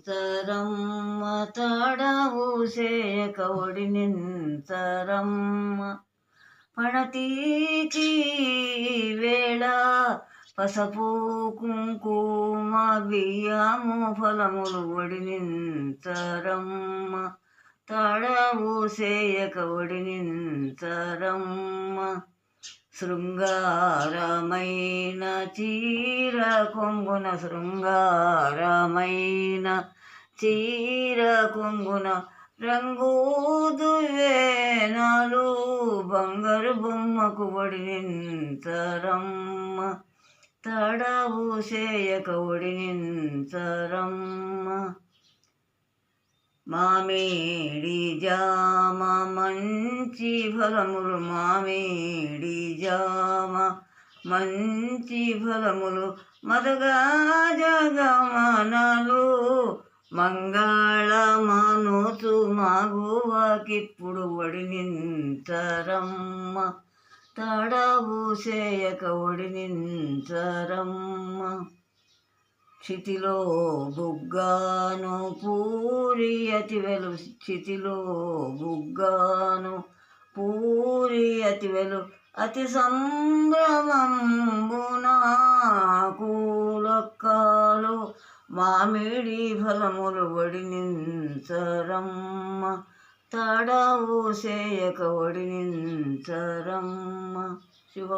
ఒడినించరమ్మ తాడవు సేయక ఒడినించరమ్మ పడతీకి వేళ పసపు కుంకుమ బియ్యము ఫలములు ఒడినించరమ్మ తాడవు సేయక ఒడినించరమ్మ శృంగారమైన చీర కొంగున శృంగారమైన చీర కొంగున రంగు దువేనాలు బంగారు బొమ్మకు ఒడినించరమ్మ. తడవు చేయక ఒడినించరమ్మ. మామేడి జామ మంచి ఫలములు మామేడి జామ మంచి ఫలములు. మదగా జగమనలు మంగళమానోతు మగువకిప్పుడు ఒడినింతరమ్మ తడవు చేయక ఒడినించరమ్మ క్షితిలో బుగ్గాను పూరి అతివెలు క్షితిలో బుగ్గాను పూరి అతివెలు అతి సంభ్రమంబునాకూలక్కాలు మామిడి ఫలములు వడినించరమ్మ తడవు సేయక వడినించరమ్మ శివ